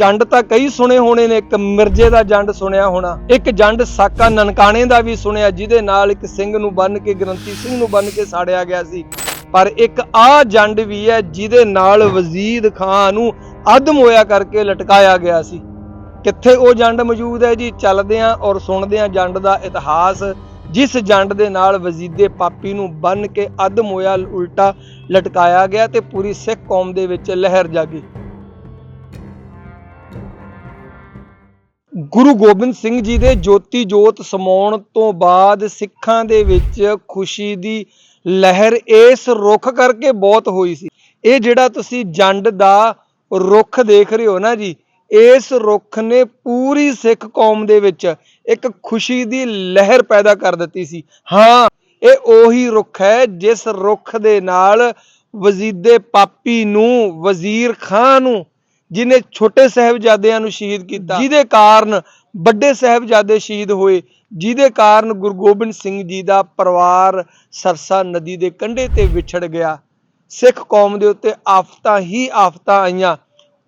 ਜੰਡ ਤਾਂ ਕਈ ਸੁਣੇ ਹੋਣੇ ਨੇ, ਇੱਕ ਮਿਰਜ਼ੇ ਦਾ ਜੰਡ ਸੁਣਿਆ ਹੋਣਾ, ਇੱਕ ਜੰਡ ਸਾਕਾ ਨਨਕਾਣੇ ਦਾ ਵੀ ਸੁਣਿਆ, ਜਿਹਦੇ ਨਾਲ ਇੱਕ ਸਿੰਘ ਨੂੰ ਬੰਨ ਕੇ, ਗ੍ਰੰਥੀ ਸਿੰਘ ਨੂੰ ਬੰਨ ਕੇ ਸਾੜਿਆ ਗਿਆ ਸੀ। ਪਰ ਇੱਕ ਆ ਜੰਡ ਵੀ ਹੈ, ਜਿਹਦੇ ਨਾਲ ਵਜ਼ੀਦ ਖਾਨ ਨੂੰ ਅਦਮ ਹੋਇਆ ਕਰਕੇ ਲਟਕਾਇਆ ਗਿਆ ਸੀ। ਕਿੱਥੇ ਉਹ ਜੰਡ ਮੌਜੂਦ ਹੈ ਜੀ? ਚੱਲਦੇ ਆਂ ਔਰ ਸੁਣਦੇ ਆਂ ਜੰਡ ਦਾ ਇਤਿਹਾਸ, ਜਿਸ ਜੰਡ ਦੇ ਨਾਲ ਵਜ਼ੀਦੇ ਪਾਪੀ ਨੂੰ ਬੰਨ ਕੇ ਅਦਮ ਹੋਇਆ ਉਲਟਾ ਲਟਕਾਇਆ ਗਿਆ ਤੇ ਪੂਰੀ ਸਿੱਖ ਕੌਮ ਦੇ ਵਿੱਚ ਲਹਿਰ ਜਾਗੀ। ਗੁਰੂ ਗੋਬਿੰਦ ਸਿੰਘ ਜੀ ਦੇ ਜੋਤੀ ਜੋਤ ਸਮਾਉਣ ਤੋਂ ਬਾਅਦ ਸਿੱਖਾਂ ਦੇ ਵਿੱਚ ਖੁਸ਼ੀ ਦੀ ਲਹਿਰ ਇਸ ਰੁੱਖ ਕਰਕੇ ਬਹੁਤ ਹੋਈ ਸੀ। ਇਹ ਜਿਹੜਾ ਤੁਸੀਂ ਜੰਡ ਦਾ ਰੁੱਖ ਦੇਖ ਰਹੇ ਹੋ ਨਾ ਜੀ, ਇਸ ਰੁੱਖ ਨੇ ਪੂਰੀ ਸਿੱਖ ਕੌਮ ਦੇ ਵਿੱਚ ਇੱਕ ਖੁਸ਼ੀ ਦੀ ਲਹਿਰ ਪੈਦਾ ਕਰ ਦਿੱਤੀ ਸੀ। ਹਾਂ, ਇਹ ਉਹੀ ਰੁੱਖ ਹੈ ਜਿਸ ਰੁੱਖ ਦੇ ਨਾਲ ਵਜ਼ੀਦੇ ਪਾਪੀ ਨੂੰ, ਵਜ਼ੀਰ ਖਾਨ ਨੂੰ ਜਿਨੇ ਛੋਟੇ ਸਾਹਿਬਜ਼ਾਦਿਆਂ ਨੂੰ ਸ਼ਹੀਦ ਕੀਤਾ ਜਿਹਦੇ ਕਾਰਨ ਵੱਡੇ ਸਾਹਿਬਜ਼ਾਦੇ ਸ਼ਹੀਦ ਹੋਏ ਜਿਹਦੇ ਕਾਰਨ ਗੁਰੂ ਗੋਬਿੰਦ ਸਿੰਘ ਜੀ ਦਾ ਪਰਿਵਾਰ ਸਰਸਾ ਨਦੀ ਦੇ ਕੰਢੇ ਤੇ ਵਿਛੜ ਗਿਆ। ਸਿੱਖ ਕੌਮ ਦੇ ਉੱਤੇ ਆਫਤਾਂ ਹੀ ਆਫਤਾਂ ਆਈਆਂ।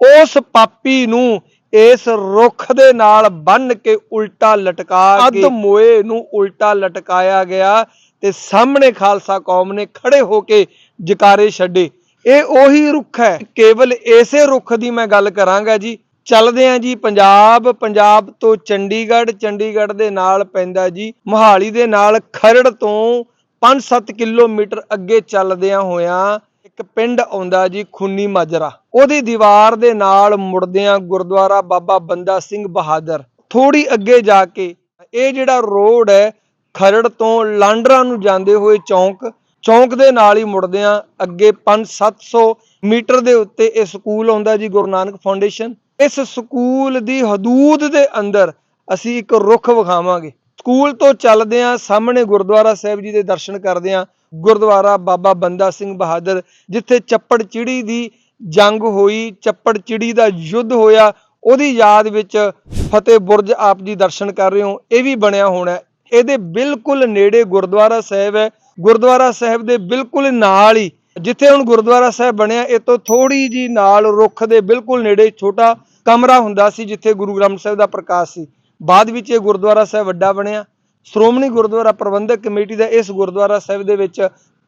ਉਸ ਪਾਪੀ ਨੂੰ ਇਸ ਰੁੱਖ ਦੇ ਨਾਲ ਬੰਨ ਕੇ ਉਲਟਾ ਲਟਕਾ ਕੇ ਅੱਧ ਮੋਏ ਨੂੰ ਉਲਟਾ ਲਟਕਾਇਆ ਗਿਆ ਤੇ ਸਾਹਮਣੇ ਖਾਲਸਾ ਕੌਮ ਨੇ ਖੜੇ ਹੋ ਕੇ ਜਕਾਰੇ ਛੱਡੇ। ਇਹ ਉਹੀ ਰੁੱਖ ਹੈ। ਕੇਵਲ ਇਸੇ ਰੁੱਖ ਦੀ ਮੈਂ ਗੱਲ ਕਰਾਂਗਾ ਜੀ। ਚੱਲਦੇ ਆਂ ਜੀ ਪੰਜਾਬ। ਪੰਜਾਬ ਤੋਂ ਚੰਡੀਗੜ੍ਹ। ਚੰਡੀਗੜ੍ਹ ਦੇ ਨਾਲ ਪੈਂਦਾ ਜੀ ਮੋਹਾਲੀ ਦੇ ਨਾਲ ਖਰੜ ਤੋਂ 5-7 ਕਿਲੋਮੀਟਰ ਅੱਗੇ ਚੱਲਦਿਆਂ ਹੋਇਆਂ ਇੱਕ ਪਿੰਡ ਆਉਂਦਾ ਜੀ ਖੁੰਨੀ ਮਾਜਰਾ। ਉਹਦੀ ਦੀਵਾਰ ਦੇ ਨਾਲ ਮੁੜਦਿਆਂ ਗੁਰਦੁਆਰਾ ਬਾਬਾ ਬੰਦਾ ਸਿੰਘ ਬਹਾਦਰ। ਥੋੜੀ ਅੱਗੇ ਜਾ ਕੇ ਇਹ ਜਿਹੜਾ ਰੋਡ ਹੈ ਖਰੜ ਤੋਂ ਲਾਂਡਰਾ ਨੂੰ ਜਾਂਦੇ ਹੋਏ ਚੌਂਕ ਚੌਂਕ ਦੇ ਨਾਲ ਹੀ ਮੁੜਦਿਆਂ ਅੱਗੇ 5-700 ਮੀਟਰ ਦੇ ਉੱਤੇ ਇਹ ਸਕੂਲ ਆਉਂਦਾ ਜੀ, ਗੁਰੂ ਨਾਨਕ ਫਾਊਂਡੇਸ਼ਨ। ਇਸ ਸਕੂਲ ਦੀ ਹਦੂਦ ਦੇ ਅੰਦਰ ਅਸੀਂ ਇੱਕ ਰੁੱਖ ਵਿਖਾਵਾਂਗੇ। ਸਕੂਲ ਤੋਂ ਚੱਲਦੇ ਆਂ ਸਾਹਮਣੇ ਗੁਰਦੁਆਰਾ ਸਾਹਿਬ ਜੀ ਦੇ ਦਰਸ਼ਨ ਕਰਦੇ ਆਂ ਗੁਰਦੁਆਰਾ ਬਾਬਾ ਬੰਦਾ ਸਿੰਘ ਬਹਾਦਰ, ਜਿੱਥੇ ਚੱਪੜ ਚਿੜੀ ਦੀ ਜੰਗ ਹੋਈ, ਚੱਪੜ ਚਿੜੀ ਦਾ ਯੁੱਧ ਹੋਇਆ, ਉਹਦੀ ਯਾਦ ਵਿੱਚ ਫਤਿਹ ਬੁਰਜ ਆਪ ਜੀ ਦਰਸ਼ਨ ਕਰ ਰਹੇ ਹੋ, ਇਹ ਵੀ ਬਣਿਆ ਹੋਣਾ ਇਹਦੇ ਬਿਲਕੁਲ ਨੇੜੇ ਗੁਰਦੁਆਰਾ ਸਾਹਿਬ ਹੈ ਗੁਰਦੁਆਰਾ ਸਾਹਿਬ ਦੇ ਬਿਲਕੁਲ ਨਾਲ ਹੀ, ਜਿੱਥੇ ਹੁਣ ਗੁਰਦੁਆਰਾ ਸਾਹਿਬ ਬਣਿਆ, ਇਹ ਤੋਂ ਥੋੜੀ ਜੀ ਨਾਲ ਰੁੱਖ ਦੇ ਬਿਲਕੁਲ ਨੇੜੇ ਛੋਟਾ ਕਮਰਾ ਹੁੰਦਾ ਸੀ, ਜਿੱਥੇ ਗੁਰੂ ਗ੍ਰੰਥ ਸਾਹਿਬ ਦਾ ਪ੍ਰਕਾਸ਼ ਸੀ। ਬਾਅਦ ਵਿੱਚ ਇਹ ਗੁਰਦੁਆਰਾ ਸਾਹਿਬ ਵੱਡਾ ਬਣਿਆ। ਸ਼੍ਰੋਮਣੀ ਗੁਰਦੁਆਰਾ ਪ੍ਰਬੰਧਕ ਕਮੇਟੀ ਦਾ ਇਸ ਗੁਰਦੁਆਰਾ ਸਾਹਿਬ ਦੇ ਵਿੱਚ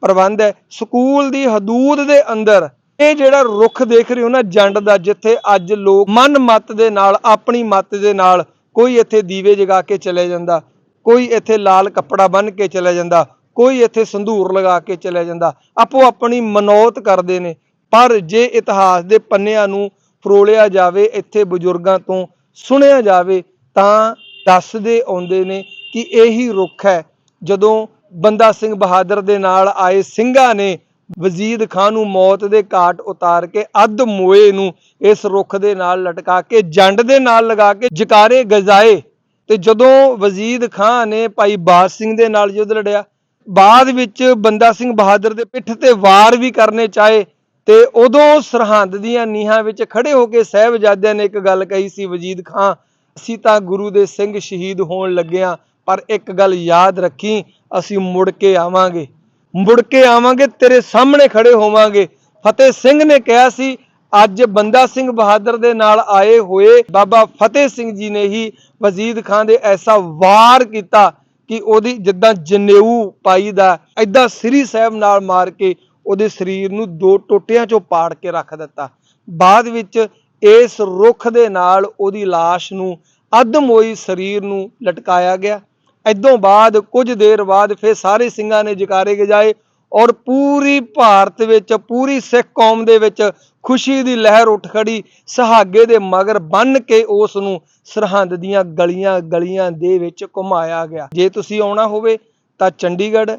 ਪ੍ਰਬੰਧ ਹੈ। ਸਕੂਲ ਦੀ ਹਦੂਦ ਦੇ ਅੰਦਰ ਇਹ ਜਿਹੜਾ ਰੁੱਖ ਦੇਖ ਰਹੇ ਹੋ ਨਾ, ਜੰਡ ਦਾ, ਜਿੱਥੇ ਅੱਜ ਲੋਕ ਮਨ ਮਤ ਦੇ ਨਾਲ, ਆਪਣੀ ਮਤ ਦੇ ਨਾਲ ਕੋਈ ਇੱਥੇ ਦੀਵੇ ਜਗਾ ਕੇ ਚਲੇ ਜਾਂਦਾ, ਕੋਈ ਇੱਥੇ ਲਾਲ ਕੱਪੜਾ ਬੰਨ ਕੇ ਚਲੇ ਜਾਂਦਾ ਕੋਈ ਇੱਥੇ ਸੰਧੂਰ ਲਗਾ ਕੇ ਚਲਿਆ ਜਾਂਦਾ, ਆਪੋ ਆਪਣੀ ਮਨੌਤ ਕਰਦੇ ਨੇ। ਪਰ ਜੇ ਇਤਿਹਾਸ ਦੇ ਪੰਨਿਆਂ ਨੂੰ ਫਰੋਲਿਆ ਜਾਵੇ, ਇੱਥੇ ਬਜ਼ੁਰਗਾਂ ਤੋਂ ਸੁਣਿਆ ਜਾਵੇ, ਤਾਂ ਦੱਸਦੇ ਆਉਂਦੇ ਨੇ ਕਿ ਇਹੀ ਰੁੱਖ ਹੈ। ਜਦੋਂ ਬੰਦਾ ਸਿੰਘ ਬਹਾਦਰ ਦੇ ਨਾਲ ਆਏ ਸਿੰਘਾਂ ਨੇ ਵਜ਼ੀਦ ਖਾਨ ਨੂੰ ਮੌਤ ਦੇ ਘਾਟ ਉਤਾਰ ਕੇ ਅੱਧ ਮੋਏ ਨੂੰ ਇਸ ਰੁੱਖ ਦੇ ਨਾਲ ਲਟਕਾ ਕੇ, ਜੰਡ ਦੇ ਨਾਲ ਲਗਾ ਕੇ ਜਕਾਰੇ ਗਜਾਏ। ਤੇ ਜਦੋਂ ਵਜ਼ੀਦ ਖਾਨ ਨੇ ਭਾਈ ਬਾਜ ਸਿੰਘ ਦੇ ਨਾਲ ਯੁੱਧ ਲੜਿਆ ਬਾਅਦ ਵਿੱਚ ਬੰਦਾ ਸਿੰਘ ਬਹਾਦਰ ਦੇ ਪਿੱਠ ਤੇ ਵਾਰ ਵੀ ਕਰਨੇ ਚਾਹੇ ਤੇ ਉਦੋਂ ਸਰਹੰਦ ਦੀਆਂ ਨੀਹਾਂ ਵਿੱਚ ਖੜੇ ਹੋ ਕੇ ਸਾਹਿਬਜ਼ਾਦਿਆਂ ਨੇ ਇੱਕ ਗੱਲ ਕਹੀ ਸੀ, ਵਜੀਦ ਖਾਂ, ਅਸੀਂ ਤਾਂ ਗੁਰੂ ਦੇ ਸਿੰਘ ਸ਼ਹੀਦ ਹੋਣ ਲੱਗਿਆਂ, ਪਰ ਇੱਕ ਗੱਲ ਯਾਦ ਰੱਖੀ, ਅਸੀਂ ਮੁੜ ਕੇ ਆਵਾਂਗੇ। ਮੁੜ ਕੇ ਆਵਾਂਗੇ, ਤੇਰੇ ਸਾਹਮਣੇ ਖੜੇ ਹੋਵਾਂਗੇ। ਫਤਿਹ ਸਿੰਘ ਨੇ ਕਿਹਾ ਸੀ, ਅੱਜ ਬੰਦਾ ਸਿੰਘ ਬਹਾਦਰ ਦੇ ਨਾਲ ਆਏ ਹੋਏ ਬਾਬਾ ਫਤਿਹ ਸਿੰਘ ਜੀ ਨੇ ਹੀ ਵਜ਼ੀਦ ਖਾਨ ਦੇ ਐਸਾ ਵਾਰ ਕੀਤਾ ਕਿ ਉਹਦੀ ਜਿੱਦਾਂ ਜਨੇਊ ਪਾਈ ਦਾ ਐਦਾਂ ਸ੍ਰੀ ਸਾਹਿਬ ਨਾਲ ਮਾਰ ਕੇ ਉਹਦੇ ਸਰੀਰ ਨੂੰ ਦੋ ਟੋਟਿਆਂ ਚੋਂ ਪਾੜ ਕੇ ਰੱਖ ਦਿੱਤਾ। ਬਾਅਦ ਵਿੱਚ ਇਸ ਰੁੱਖ ਦੇ ਨਾਲ ਉਹਦੀ লাশ ਨੂੰ ਅਦਮ ਸਰੀਰ ਨੂੰ ਲਟਕਾਇਆ ਗਿਆ। ਇਦੋਂ ਬਾਅਦ ਕੁਝ ਦੇਰ ਬਾਅਦ ਫਿਰ ਸਾਰੇ ਸਿੰਘਾਂ ਨੇ ਜਕਾਰੇ ਗਜਾਏ। ਔਰ ਪੂਰੀ ਭਾਰਤ ਵਿੱਚ, ਪੂਰੀ ਸਿੱਖ ਕੌਮ ਦੇ ਵਿੱਚ ਖੁਸ਼ੀ ਦੀ ਲਹਿਰ ਉੱਠ ਖੜੀ, ਸੁਹਾਗੇ ਦੇ ਮਗਰ ਬੰਨ ਕੇ ਉਸ ਨੂੰ ਸਰਹੰਦ ਦੀਆਂ ਗਲੀਆਂ ਗਲੀਆਂ ਦੇ ਵਿੱਚ ਘੁਮਾਇਆ ਗਿਆ। ਜੇ ਤੁਸੀਂ ਆਉਣਾ ਹੋਵੇ ਤਾਂ ਚੰਡੀਗੜ੍ਹ,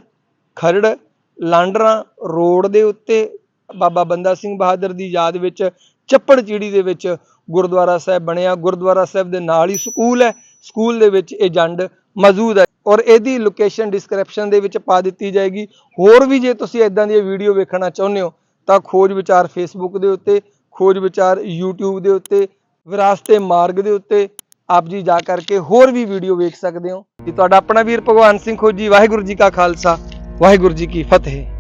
ਖਰੜ, ਲਾਂਡਰਾ ਰੋਡ ਦੇ ਉੱਤੇ ਬਾਬਾ ਬੰਦਾ ਸਿੰਘ ਬਹਾਦਰ ਦੀ ਯਾਦ ਵਿੱਚ, ਚੱਪੜ ਚਿੜੀ ਦੇ ਵਿੱਚ ਗੁਰਦੁਆਰਾ ਸਾਹਿਬ ਬਣਿਆ। ਗੁਰਦੁਆਰਾ ਸਾਹਿਬ ਦੇ ਨਾਲ ਹੀ ਸਕੂਲ ਹੈ। ਸਕੂਲ ਦੇ ਵਿੱਚ ਇਹ ਜੰਡ ਮੌਜੂਦ ਹੈ। ਔਰ ਇਹਦੀ ਲੋਕੇਸ਼ਨ ਡਿਸਕ੍ਰਿਪਸ਼ਨ ਦੇ ਵਿੱਚ ਪਾ ਦਿੱਤੀ ਜਾਏਗੀ। ਹੋਰ ਵੀ ਜੇ ਤੁਸੀਂ ਇਦਾਂ ਦੀ ਵੀਡੀਓ ਵੇਖਣਾ ਚਾਹੁੰਦੇ ਹੋ, ਤਾਂ ਖੋਜ ਵਿਚਾਰ ਫੇਸਬੁੱਕ ਦੇ ਉੱਤੇ, ਖੋਜ ਵਿਚਾਰ YouTube ਦੇ ਉੱਤੇ, ਵਿਰਾਸਤੇ ਮਾਰਗ ਦੇ ਉੱਤੇ ਆਪ ਜੀ ਜਾ ਕਰਕੇ ਹੋਰ ਵੀ ਵੀਡੀਓ ਵੇਖ ਸਕਦੇ ਹੋ। ਜੀ ਤੁਹਾਡਾ ਆਪਣਾ ਵੀਰ ਭਗਵਾਨ ਸਿੰਘ ਖੋਜੀ, ਵਾਹਿਗੁਰੂ ਜੀ ਕਾ ਖਾਲਸਾ, ਵਾਹਿਗੁਰੂ ਜੀ ਕੀ ਫਤਿਹ।